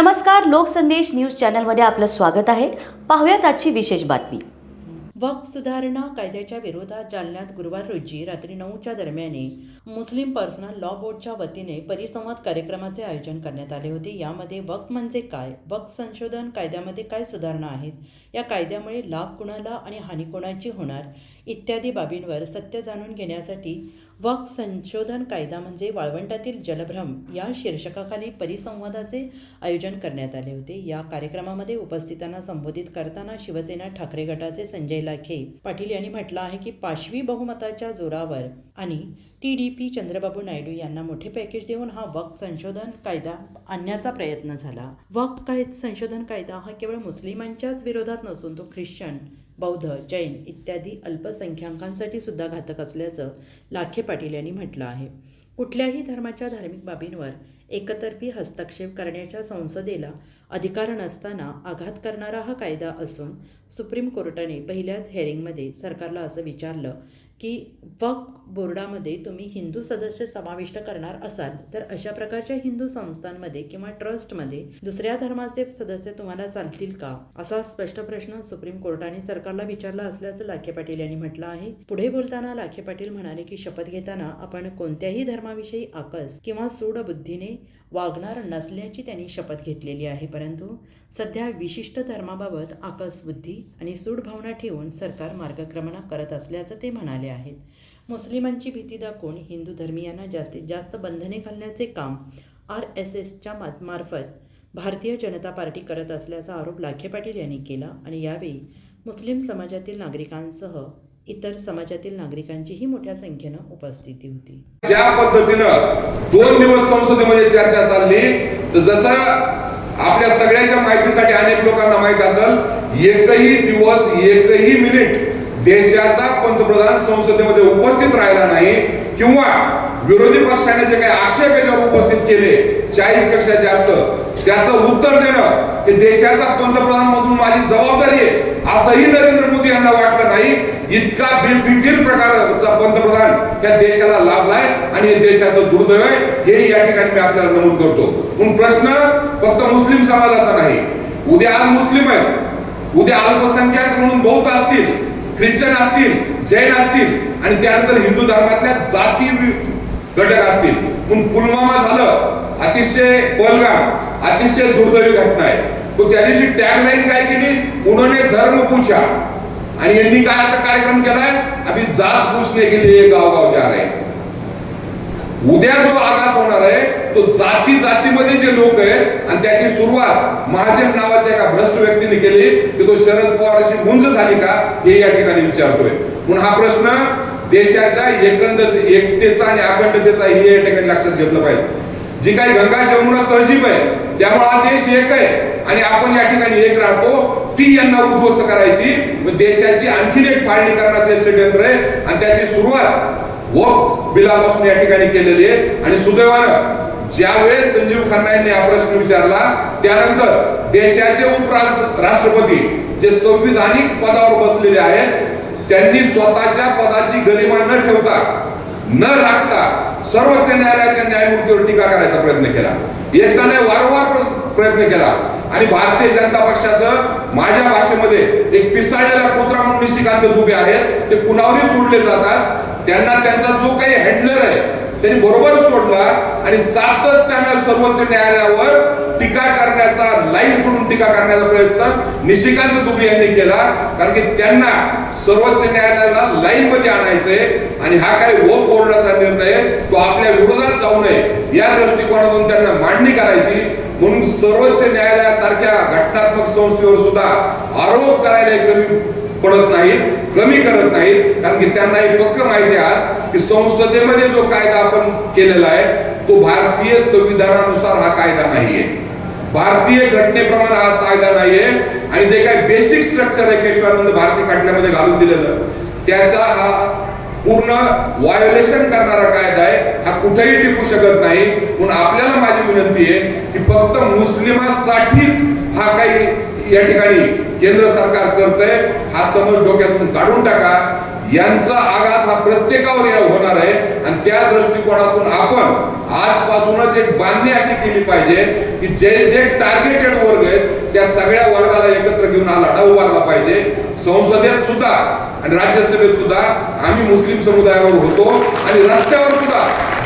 नमस्कार लोकसंदेश न्यूज चॅनलमध्ये आपलं स्वागत आहे. पाहूयात आजची विशेष बातमी. वक्फ सुधारणा कायद्याच्या विरोधात जालन्यात गुरुवार रोजी रात्री नऊच्या दरम्याने मुस्लिम पर्सनल लॉ बोर्डच्या वतीने परिसंवाद कार्यक्रमाचे आयोजन करण्यात आले होते. यामध्ये वक्फ म्हणजे काय वक्फ संशोधन कायद्यामध्ये काय सुधारणा आहेत या कायद्यामुळे लाभ कुणाला आणि हानी कोणाची होणार इत्यादी बाबींवर सत्य जाणून घेण्यासाठी वक्फ संशोधन कायदा म्हणजे वाळवंटातील जलभ्रम या शीर्षकाखाली परिसंवादाचे आयोजन करण्यात आले होते. या कार्यक्रमामध्ये उपस्थितांना संबोधित करताना शिवसेना ठाकरे गटाचे संजय लाखे पाटील यांनी म्हटलं आहे की पाशवी बहुमताच्या जोरावर आणि T D P Chandrababu Naidu यांना मोठे पॅकेज देऊन हा वक्फ संशोधन कायदा आणण्याचा प्रयत्न झाला. वक्फ काय संशोधन कायदा हा केवळ मुस्लिमांच्याच विरोधात नसून तो ख्रिश्चन बौद्ध जैन इत्यादी अल्पसंख्याकांसाठी सुद्धा घातक असल्याचं लाखे पाटील यांनी म्हटलं आहे. कुठल्याही धर्माच्या धार्मिक बाबींवर एकतर्फी हस्तक्षेप करण्याच्या संसदेला अधिकार नसताना आघात करणारा हा कायदा असून सुप्रीम कोर्टाने पहिल्याच हेअरिंगमध्ये सरकारला असं विचारलं की वक्फ बोर्डामध्ये तुम्ही हिंदू सदस्य समाविष्ट करणार असाल तर अशा प्रकारच्या हिंदू संस्थांमध्ये किंवा ट्रस्टमध्ये दुसऱ्या धर्माचे सदस्य तुम्हाला चालतील का? असा स्पष्ट प्रश्न सुप्रीम कोर्टाने सरकारला विचारला असल्याचं लाखे पाटील यांनी म्हटलं आहे. पुढे बोलताना लाखे पाटील म्हणाले की शपथ घेताना आपण कोणत्याही धर्माविषयी आकस किंवा सूडबुद्धीने वागणार नसल्याची त्यांनी शपथ घेतलेली आहे. परंतु सध्या विशिष्ट धर्माबाबत आकस बुद्धी आणि सूड भावना ठेवून सरकार मार्गक्रमण करत असल्याचं ते म्हणाले आहेत. मुस्लिमांची भीती दाखवून हिंदू धर्मियांना जास्तीत जास्त बंधने घालण्याचे काम आर एस एसच्या मार्फत भारतीय जनता पार्टी करत असल्याचा आरोप लाखे पाटील यांनी केला आणि यावेळी मुस्लिम समाजातील नागरिकांसह इतर समाजातील नागरिकांचीही मोठ्या संख्येनं उपस्थिती होती. ज्या पद्धतीनं दोन दिवस संसदेमध्ये चर्चा चालली तर जसं आपल्या सगळ्याच्या माहितीसाठी अनेक लोकांना माहीत असेल एकही दिवस एकही मिनिट देशाचा पंतप्रधान संसदेमध्ये उपस्थित राहिला नाही किंवा विरोधी पक्षाने जे काही आक्षेप याच्यावर उपस्थित केले चाळीसपेक्षा जास्त त्याचं उत्तर देणं हे देशाचा पंतप्रधान म्हणून माझी जबाबदारी आहे. असंही नरेंद्र मोदी यांना वाटलं नाही. इतका बेफिकीर प्रकारचा पंतप्रधान या देशाला लाभलाय आणि हे देशाचं दुर्दैव आहे हे या ठिकाणी मी आपल्याला नमूद करतो. म्हणून प्रश्न फक्त मुस्लिम समाजाचा नाही. उद्या आज मुस्लिम आहे उद्या अल्पसंख्याक म्हणून बहुत असतील. ख्रिश्चन असतील जैन असतील आणि त्यानंतर हिंदू धर्मातल्या जाती घटक असतील. म्हणून पुलवामा झालं अतिशय बलगाम अतिशय दुर्दैवी घटना आहे. तो त्या दिवशी टॅगलाईन काय केली? उन्होंने धर्म पूछा. आणि यांनी काय आता कार्यक्रम केलाय? अभी जात पूछने के लिए गाव गाव जा रहे उद्या जो आघात होणार आहे तो जाती जातीमध्ये जे लोक आहेत आणि त्याची सुरुवात महाजन नावाच्या एका भ्रष्ट व्यक्तीने केली की तो शरद पवाराची मुंज झाली का हे या ठिकाणी विचारतोय. म्हणून हा प्रश्न देशाच्या एकंदर एकतेचा आणि अखंडतेचा हे या ठिकाणी लक्षात घेतलं पाहिजे. जी काही गंगा जमुना तहजीब आहे त्यामुळे हा देश एक आहे आणि आपण या ठिकाणी एक राहतो ती यांना उद्ध्वस्त करायची. देशाची आणखीन एक पाळणी करण्याचं षडयंत्र आहे आणि त्याची सुरुवात व बिलापासून या ठिकाणी केलेली आहे. आणि सुदैवानं ज्यावेळेस संजीव खन्ना यांनी हा प्रश्न विचारला त्यानंतर देशाचे उपराष्ट्र राष्ट्रपती जे संविधानिक पदावर बसलेले आहेत त्यांनी स्वतःच्या पदाची गरिमा न ठेवता न राखता सर्वोच्च न्यायालयाच्या न्यायमूर्तीवर टीका करायचा प्रयत्न केला. एकदा नाही वारंवार प्रयत्न केला. आणि भारतीय जनता पक्षाचं माझ्या भाषेमध्ये एक पिसाळलेला कुत्रा म्हणून निशिकांत दुबे आहेत ते कुणावरही सोडले जातात. त्यांना त्यांचा जो काही हँडलर आहे त्यांनी बरोबर सोडला आणि सातत्यानं सर्वोच्च न्यायालयावर टीका करण्याचा लाईन सोडून टीका करण्याचा प्रयत्न निशिकांत दुबे यांनी केला. कारण की त्यांना सर्वोच्च न्यायालयाला लाईन मध्ये आणायचंय आणि हा काही ओप बोर्डाचा निर्णय तो आपल्या विरोधात जाऊ नये या दृष्टिकोनातून त्यांना मांडणी करायची. म्हणून सर्वोच्च न्यायालयासारख्या घटनात्मक संस्थेवर सुद्धा आरोप करायला कमी पडत नाहीत कमी करत नाहीत. कारण की त्यांना हे पक्क माहिती आहे आज की संसदेमध्ये जो कायदा आपण केलेला आहे तो भारतीय संविधानानुसार हा कायदा नाहीये. भारतीय घटनेप्रमाणे हा कायदा नाहीये आणि जे काही बेसिक स्ट्रक्चर आहे केशवानंद भारती खटल्यामध्ये घालून दिलेलं त्याचा हा पूर्ण व्हायोलेशन करणारा कायदा आहे हा कुठेही टिकू शकत नाही. म्हणून आपल्याला माझी विनंती आहे की फक्त मुस्लिमासाठीच हा काही या ठिकाणी केंद्र सरकार करतंय हा समज डोक्यातून काढून टाका. यांचा आघात हा प्रत्येकावर या होणार आहे. आणि त्या दृष्टिकोनातून आपण आजपासूनच एक बांधणी अशी केली पाहिजे की जे जे टार्गेटेड वर्ग आहेत त्या सगळ्या वर्गाला एकत्र घेऊन हा लढा उभारला पाहिजे. संसदेत सुद्धा आणि राज्यसभेत सुद्धा आम्ही मुस्लिम समुदायावर होतो आणि रस्त्यावर सुद्धा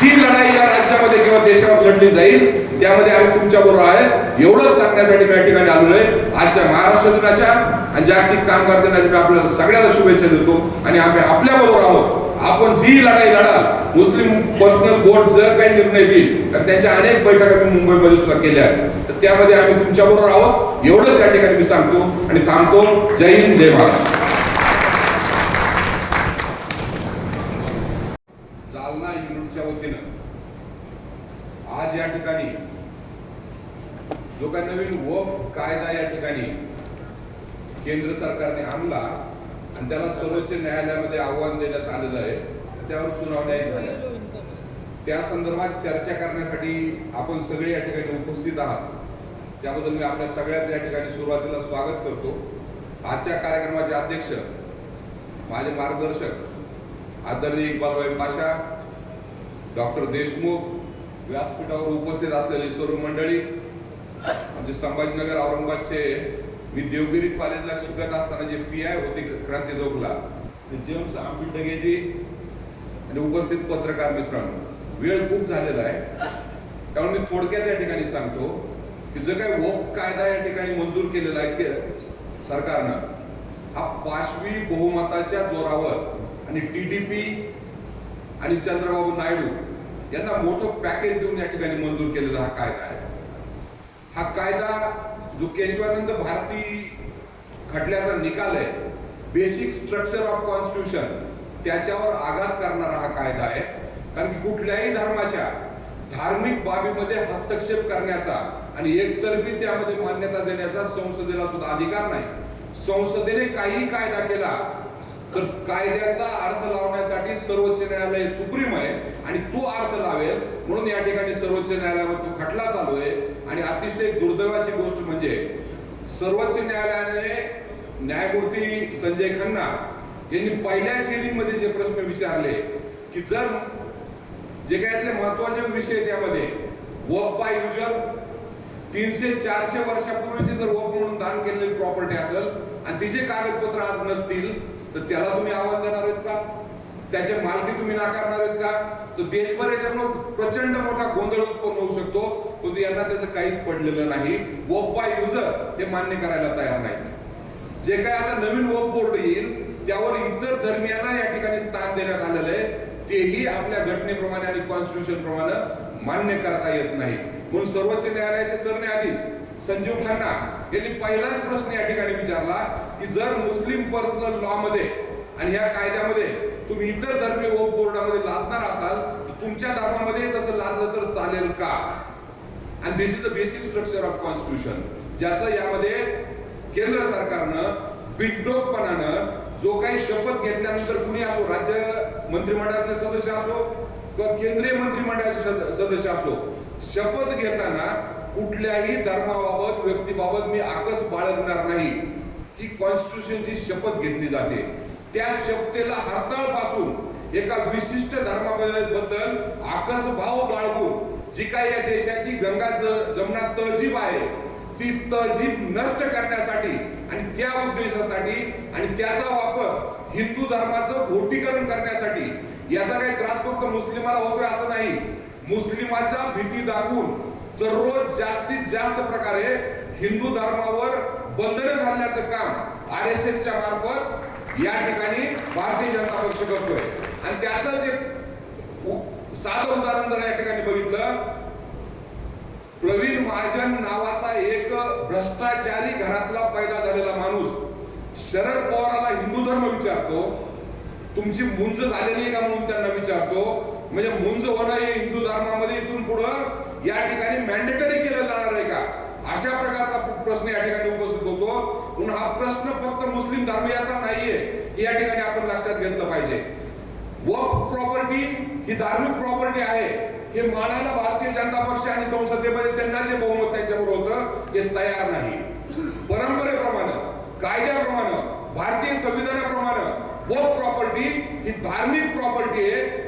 जी लढाई या राज्यामध्ये किंवा देशावर लढली जाईल त्यामध्ये आम्ही तुमच्या बरोबर आहे. एवढंच सांगण्यासाठी या ठिकाणी आलेलो आहे. आजच्या महाराष्ट्र दिनाच्या आणि जागतिक कामगार दिनाच्या मी आपल्याला सगळ्याला शुभेच्छा देतो आणि आम्ही आपल्या बरोबर आहोत. आपण जी लढाई लढाल मुस्लिम पर्सनल बोर्ड जर काही निर्णय देईल तर त्यांच्या अनेक बैठका मी मुंबईमध्ये सुद्धा केल्या आहेत. तर त्यामध्ये आम्ही तुमच्या बरोबर आहोत. एवढंच या ठिकाणी मी सांगतो आणि थांबतो. जय हिंद जय महाराष्ट्र. जालना युनिटच्या वतीनं आज या ठिकाणी जो काय नवीन वफ कायदा या ठिकाणी केंद्र सरकारने आणला आणि त्याला सर्वोच्च न्यायालयामध्ये आव्हान देण्यात आलेलं आहे त्यावर सुनावण्याही झाल्या त्या संदर्भात चर्चा करण्यासाठी आपण सगळे या ठिकाणी उपस्थित आहात. त्याबद्दल मी आपल्या सगळ्याच या ठिकाणी सुरुवातीला स्वागत करतो. आजच्या कार्यक्रमाचे अध्यक्ष माझे मार्गदर्शक आदरणीय इक्बालभाई पाशा डॉक्टर देशमुख व्यासपीठावर उपस्थित असलेली सर्व मंडळी आमचे संभाजीनगर औरंगाबादचे मी देवगिरी कॉलेजला शिकत असताना जे पी आय होते क्रांती चौकला जेम्स आंबिलडगेजी आणि उपस्थित पत्रकार मित्रांनो वेळ खूप झालेला आहे. त्यामुळे मी थोडक्यात या ठिकाणी सांगतो की जो काही वोक कायदा या ठिकाणी मंजूर केलेला आहे सरकारनं. हा पाशवी बहुमताच्या जोरावर आणि टीडीपी आणि चंद्रबाबू नायडू यांना मोठं पॅकेज देऊन या ठिकाणी मंजूर केलेला हा कायदा आहे. हा कायदा जो केशवानंद भारती खटल्याचा निकाल आहे बेसिक स्ट्रक्चर ऑफ कॉन्स्टिट्यूशन त्याच्यावर आघात करणारा हा कायदा आहे. कारण की कुठल्याही धर्माच्या धार्मिक बाबीमध्ये हस्तक्षेप करण्याचा आणि एकतर्फी त्यामध्ये मान्यता देण्याचा संसदेला सुद्धा अधिकार नाही. संसदेने काही कायदा केला तर कायद्याचा अर्थ लावण्यासाठी सर्वोच्च न्यायालय सुप्रीम आहे आणि तो अर्थ लावेल. म्हणून या ठिकाणी सर्वोच्च न्यायालयावर तो खटला चालू आहे. आणि अतिशय दुर्दैवाची गोष्ट म्हणजे सर्वोच्च न्यायालयाने न्यायमूर्ती संजय खन्ना यांनी पहिल्या शैलीमध्ये जे प्रश्न विचारले की जर जे काही महत्त्वाचे विषय त्यामध्ये वर्क बाय युजर तीनशे चारशे वर्षापूर्वीची जर वक म्हणून दान केलेली प्रॉपर्टी असेल आणि तिचे कागदपत्र आज नसतील तर त्याला तुम्ही आव्हान देणार आहेत का? त्याचे मालकी तुम्ही नाकारणार आहेत का? तर देशभर याच्यामुळे प्रचंड मोठा गोंधळ उत्पन्न होऊ शकतो यांना त्याचं काहीच पडलेलं नाही. वक बाय युजर हे मान्य करायला तयार नाहीत. जे काय आता नवीन वक बोर्ड येईल त्यावर इतर धर्मियांना या ठिकाणी स्थान देण्यात आलेलं आहे तेही आपल्या घटनेप्रमाणे आणि कॉन्स्टिट्यूशन प्रमाणे मान्य करता येत नाही. म्हणून सर्वोच्च न्यायालयाचे सरन्यायाधीश संजीव खन्ना यांनी पहिलाच प्रश्न या ठिकाणी विचारला की जर मुस्लिम पर्सनल लॉ मध्ये आणि ह्या कायद्यामध्ये तुम्ही इतर धर्मीय वक बोर्डामध्ये लादणार असाल तर तुमच्या धर्मामध्ये तसं लादलं तर चालेल का? आणि this is the basic structure of constitution ज्याचं यामध्ये केंद्र सरकारनं बिटडोकपणानं जो काही शपथ घेतल्यानंतर कुणी असो राज्य मंत्रिमंडळातले सदस्य असो किंवा केंद्रीय मंत्रिमंडळाचे सदस्य असो शपथ घेताना कुठल्याही धर्माबाबत व्यक्तीबाबत मी आकस बाळगणार नाही. ही कॉन्स्टिट्यूशनची शपथ घेतली जाते. त्या शपथेला हरताळपासून एका विशिष्ट धर्माबद्दल आकस भाव बाळगून जी काही या देशाची गंगा जमना तळजीब आहे ती तळजीब नष्ट करण्यासाठी आणि त्या उद्देशासाठी आणि त्याचा वापर हिंदू धर्माचं घोटीकरण करण्यासाठी याचा काही त्रास फक्त मुस्लिमाला होतोय असं नाही. मुस्लिमाच्या भीती दाखवून दररोज जास्तीत जास्त प्रकारे हिंदू धर्मावर बंधनं घालण्याचं काम आर एस एसच्या मार्फत या ठिकाणी भारतीय जनता पक्ष करतोय. आणि त्याचं जे साधं उदाहरण जर या ठिकाणी बघितलं प्रवीण महाजन नावाचा एक भ्रष्टाचारी घरातला पैदा झालेला माणूस शरद पवाराला हिंदू धर्म विचारतो. तुमची मुंज झालेली का म्हणून त्यांना विचारतो. म्हणजे मुंज होणं हे हिंदू धर्मामध्ये इथून पुढं या ठिकाणी मॅन्डेटरी केलं जाणार आहे का? अशा प्रकारचा प्रश्न या ठिकाणी उपस्थित होतो. म्हणून हा प्रश्न फक्त मुस्लिम धर्मीयाचा नाहीये हे या ठिकाणी आपण लक्षात घेतलं पाहिजे. वक्फ प्रॉपर्टी ही धार्मिक प्रॉपर्टी आहे. हे मानायला भारतीय जनता पक्ष आणि संसदेमध्ये त्यांना जे बहुमत त्यांच्याबरोबर होतं ते तयार नाही. परंपरेप्रमाणे कायद्याप्रमाणे भारतीय संविधानाप्रमाणे वक्फ प्रॉपर्टी ही धार्मिक प्रॉपर्टी आहे.